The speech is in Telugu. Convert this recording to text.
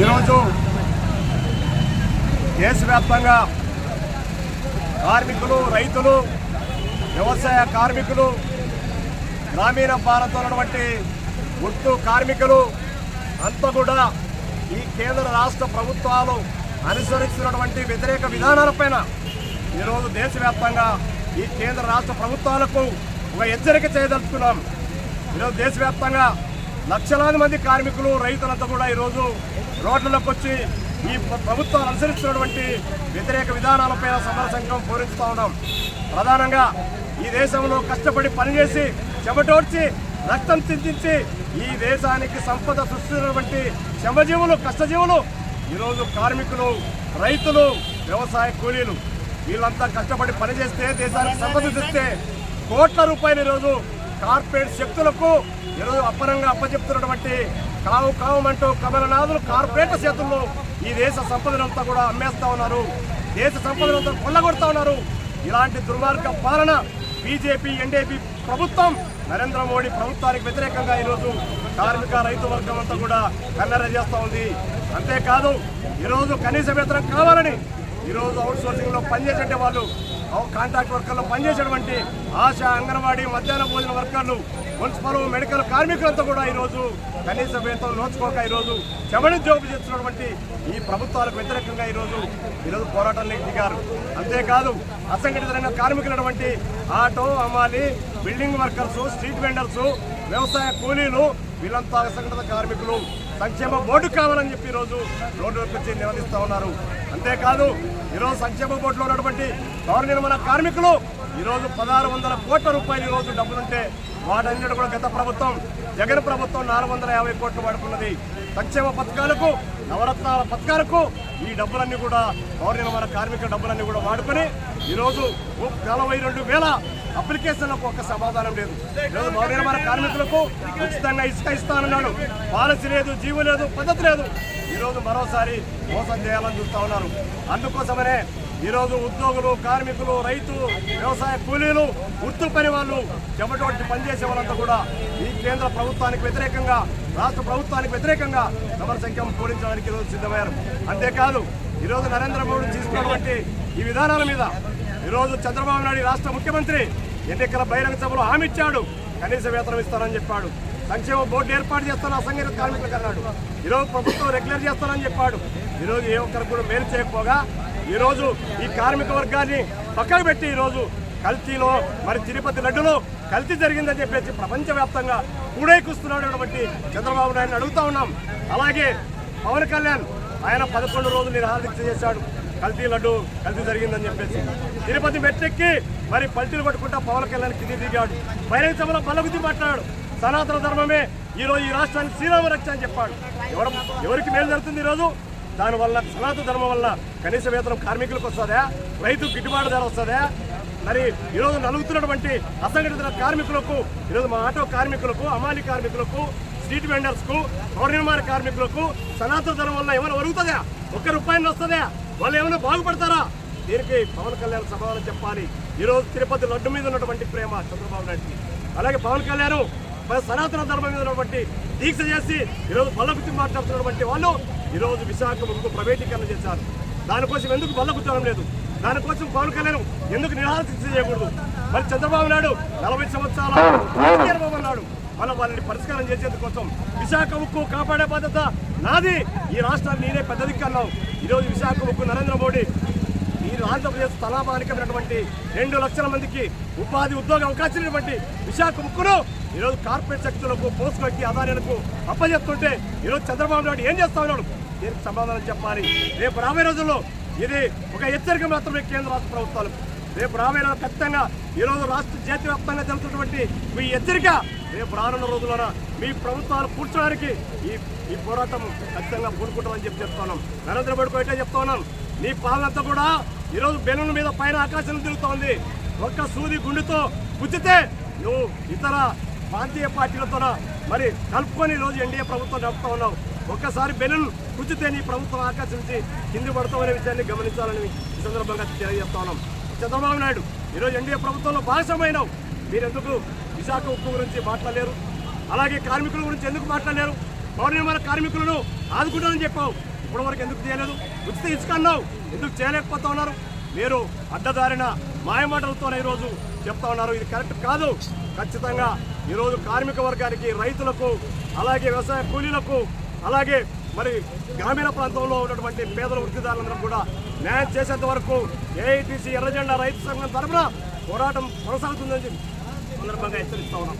ఈరోజు దేశవ్యాప్తంగా కార్మికులు రైతులు వ్యవసాయ కార్మికులు గ్రామీణ ప్రాంతంలో ఉన్నటువంటి గుర్తు కార్మికులు అంతా కూడా ఈ కేంద్ర రాష్ట్ర ప్రభుత్వాలు అనుసరిస్తున్నటువంటి వ్యతిరేక విధానాలపైన ఈరోజు దేశవ్యాప్తంగా ఈ కేంద్ర రాష్ట్ర ప్రభుత్వాలకు ఒక హెచ్చరిక చేయదలుచుకున్నాం. ఈరోజు దేశవ్యాప్తంగా లక్షలాది మంది కార్మికులు రైతులంతా కూడా ఈరోజు రోడ్లలోకి వచ్చి ఈ ప్రభుత్వం ప్రభుత్వాలు అనుసరిస్తున్నటువంటి వ్యతిరేక విధానాలపైన సమర సంఘం పూరిస్తూ ఉన్నాం. ప్రధానంగా ఈ దేశంలో కష్టపడి పనిచేసి చెమటోడ్చి రక్తం చింతించి ఈ దేశానికి సంపద సృష్టించినటువంటి శ్రమజీవులు కష్టజీవులు ఈరోజు కార్మికులు రైతులు వ్యవసాయ కూలీలు వీళ్ళంతా కష్టపడి పనిచేస్తే దేశానికి సంపద తెస్తే కోట్ల రూపాయలు ఈరోజు కార్పొరేట్ శక్తులకు ఈరోజు అప్పనంగా అప్పచెప్తున్నటువంటి కావు కావమంటూ కమలనాథులు కార్పొరేట్ చేతుల్లో ఈ దేశ సంపదనంతా కూడా అమ్మేస్తా ఉన్నారు. దేశ సంపదనంతా కొల్లగొడతా ఉన్నారు. ఇలాంటి దుర్మార్గ పాలన బీజేపీ ఎన్డీపీ ప్రభుత్వం నరేంద్ర మోడీ ప్రభుత్వానికి వ్యతిరేకంగా ఈరోజు కార్మిక రైతు వర్గం అంతా కూడా కన్నెర చేస్తూ ఉంది. అంతేకాదు ఈరోజు కనీస వేతనం కావాలని ఈరోజు అవుట్ సోర్సింగ్లో పనిచేసే వాళ్ళు కాంట్రాక్ట్ వర్కర్లు పనిచేసేటువంటి ఆశ అంగన్వాడీ మధ్యాహ్న భోజన వర్కర్లు మున్సిపల్ మెడికల్ కార్మికులంతా కూడా ఈరోజు కనీస వేతనం నోచుకోక ఈరోజు చెమడి జోబు చేస్తున్నటువంటి ఈ ప్రభుత్వాలకు వ్యతిరేకంగా ఈరోజు ఈరోజు పోరాటానికి దిగారు అంతేకాదు అసంఘటిత రంగ కార్మికులైనటువంటి ఆటో అమ్మాలి బిల్డింగ్ వర్కర్స్ స్ట్రీట్ వెండర్స్ వ్యవసాయ కూలీలు వీళ్ళంతా అసంఘటిత కార్మికులు. సంక్షేమ బోర్డు కావాలని చెప్పి ఈరోజు రోడ్డులోకి వచ్చి నిలదీస్తూ ఉన్నారు. అంతేకాదు ఈరోజు సంక్షేమ బోర్డులో ఉన్నటువంటి పౌర నిర్మాణ కార్మికులు ఈరోజు పదహారు వందల కోట్ల రూపాయలు ఈరోజు డబ్బులుంటే వాటన్నిటి కూడా గత ప్రభుత్వం జగన్ ప్రభుత్వం నాలుగు వందల యాభై కోట్లు వాడుకున్నది. సంక్షేమ పథకాలకు నవరత్నాల పథకాలకు ఈ డబ్బులన్నీ కూడా పౌర మన కార్మిక డబ్బులన్నీ కూడా వాడుకొని ఈరోజు నలభై రెండు వేల అప్లికేషన్లకు ఒక సమాధానం లేదు. ఈరోజు పౌర నిర్మాణ కార్మికులకు ఉచితంగా ఇసుక ఇస్తానన్నాడు పాలసీ లేదు జీవు లేదు పద్ధతి లేదు. ఈరోజు మరోసారి మోసం చేయాలని చూస్తా ఉన్నారు. అందుకోసమనే ఈరోజు ఉద్యోగులు కార్మికులు రైతు వ్యవసాయ కూలీలు గుర్తు పని వాళ్ళు చెమటోటి పనిచేసే వాళ్ళంతా కూడా ఈ కేంద్ర ప్రభుత్వానికి వ్యతిరేకంగా రాష్ట్ర ప్రభుత్వానికి వ్యతిరేకంగా సమర సంఖ్యం పూరించడానికి ఈరోజు సిద్ధమయ్యారు. అంతేకాదు ఈరోజు నరేంద్ర మోడీ తీసుకున్నటువంటి ఈ విధానాల మీద ఈరోజు చంద్రబాబు నాయుడు రాష్ట్ర ముఖ్యమంత్రి ఎన్నికల బహిరంగ సభలో హామీ ఇచ్చాడు. కనీస వేతనం ఇస్తానని చెప్పాడు. సంక్షేమ బోర్డు ఏర్పాటు చేస్తాను అసంఘటిత కార్మికులకు అన్నాడు ఈరోజు ప్రభుత్వం రెగ్యులర్ చేస్తానని చెప్పాడు. ఈరోజు ఏ ఒక్కరికి కూడా మేలు చేయకపోగా ఈరోజు ఈ కార్మిక వర్గాన్ని పక్కన పెట్టి ఈరోజు కల్తీలో మరి తిరుపతి లడ్డులో కల్తీ జరిగిందని చెప్పేసి ప్రపంచవ్యాప్తంగా కూడైకుస్తున్నాడు చంద్రబాబు నాయుడు అడుగుతా ఉన్నాం. అలాగే పవన్ కళ్యాణ్ ఆయన పదకొండు రోజులు నిరాహార దీక్ష చేశాడు. కల్తీ లడ్డు కల్తీ జరిగిందని చెప్పేసి. తిరుపతి మెట్టెక్కి మరి పల్టీలు కొట్టుకుంటా పవన్ కళ్యాణ్ కింది దిగాడు. బహిరంగ సభలో బల్లగుద్ది మాట్లాడాడు. సనాతన ధర్మమే ఈ రోజు ఈ రాష్ట్రానికి శ్రీరామ రక్ష అని చెప్పాడు. ఎవరు ఎవరికి మేలు జరుగుతుంది ఈరోజు దానివల్ల సనాతన ధర్మం వల్ల కనీస వేతనం కార్మికులకు వస్తుందా? రైతు గిట్టుబాటు ధర వస్తుందా? మరి ఈరోజు నలుగుతున్నటువంటి అసంఘటిత కార్మికులకు ఈరోజు మా ఆటో కార్మికులకు అమాలి కార్మికులకు స్ట్రీట్ వెండర్స్కు పౌర నిర్మాణ కార్మికులకు సనాతన ధర్మం వల్ల ఏమైనా ఒరుగుతుందా? ఒక్క రూపాయి వస్తుందా? వాళ్ళు ఏమైనా బాగుపడతారా? దీనికి పవన్ కళ్యాణ్ సమాధానం చెప్పాలి. ఈరోజు తిరుపతి లడ్డు మీద ఉన్నటువంటి ప్రేమ చంద్రబాబు నాయుడు అలాగే పవన్ కళ్యాణ్ సనాతన ధర్మం మీద ఉన్నటువంటి దీక్ష చేసి ఈరోజు బల్లగుత్తి మాట్లాడుతున్నటువంటి వాళ్ళు ఈరోజు విశాఖ ముందుకు ప్రైవేటీకరణ చేశారు. దానికోసం ఎందుకు బల్లగుచ్చడం లేదు? దానికోసం పవన్ కళ్యాణ్ ఎందుకు నిరాహార చేయకూడదు? మరి చంద్రబాబు నాయుడు నలభై సంవత్సరాల చంద్రబాబు నాయుడు మనం వాళ్ళని పరిష్కారం చేసేందుకోసం విశాఖ ఉక్కు కాపాడే బాధ్యత నాది. ఈ రాష్ట్రాన్ని నేనే పెద్దదిక్కన్నావు ఈరోజు విశాఖ ఉక్కు నరేంద్ర మోడీ ఈ ఆంధ్రప్రదేశ్ తలామానికమైనటువంటి రెండు లక్షల మందికి ఉపాధి ఉద్యోగ అవకాశం ఇవ్వండి విశాఖ ముక్కును ఈరోజు కార్పొరేట్ శక్తులకు పోస్టులకి అదానిలకు అప్పచెప్తుంటే ఈరోజు చంద్రబాబు నాయుడు ఏం చేస్తా ఉన్నాడు? దీనికి సమాధానం చెప్పాలి. రేపు రాబోయే రోజుల్లో ఇది ఒక హెచ్చరిక మాత్రమే కేంద్ర రాష్ట్ర ప్రభుత్వాలు రేపు రాబోయే రోజు ఖచ్చితంగా ఈరోజు రాష్ట్ర జాతీయ వ్యాప్తంగా జరుగుతున్నటువంటి మీ హెచ్చరిక రేపు రానున్న రోజుల్లోన మీ ప్రభుత్వాలు కూర్చోడానికి ఈ ఈ పోరాటం ఖచ్చితంగా పూనుకుంటామని చెప్పి చెప్తున్నాం నరేంద్ర మోడీ అయితే చెప్తా ఉన్నాం. నీ పాలనంతా కూడా ఈరోజు బెలూన్ మీద పైన ఆకాశం తిరుగుతోంది. ఒక్క సూది గుండెతో గుచ్చితే నువ్వు ఇతర ప్రాంతీయ పార్టీలతో మరి కలుపుకొని ఈరోజు ఎన్డీఏ ప్రభుత్వం నడుపుతా ఉన్నావు. ఒక్కసారి బెలూన్ గుచ్చితే నీ ప్రభుత్వం ఆకర్షించి కింది పడతామనే విషయాన్ని గమనించాలని ఈ సందర్భంగా తెలియజేస్తా ఉన్నాం. చంద్రబాబు నాయుడు ఈరోజు ఎన్డీఏ ప్రభుత్వంలో భాగస్వామైనావు. మీరెందుకు విశాఖ ఉక్కు గురించి మాట్లాడలేరు? అలాగే కార్మికుల గురించి ఎందుకు మాట్లాడలేరు? పౌర నిర్మాణ కార్మికులను ఆదుకుంటానని చెప్పావు. ఇప్పటివరకు ఎందుకు చేయలేదు? ఉచిత ఇసుక అన్నావు. ఎందుకు చేయలేకపోతా ఉన్నారు? మీరు అడ్డదారిన మాయమాటలతోనే ఈరోజు చెప్తా ఉన్నారు. ఇది కరెక్ట్ కాదు. ఖచ్చితంగా ఈరోజు కార్మిక వర్గానికి రైతులకు అలాగే వ్యవసాయ కూలీలకు అలాగే మరి గ్రామీణ ప్రాంతంలో ఉన్నటువంటి పేదల వృత్తిదారులందరూ కూడా న్యాయం చేసేంత వరకు ఏఐటీసీ ఎర్రజెండా రైతు సంఘం తరఫున పోరాటం కొనసాగుతుందని సందర్భంగా హెచ్చరిస్తా ఉన్నాం.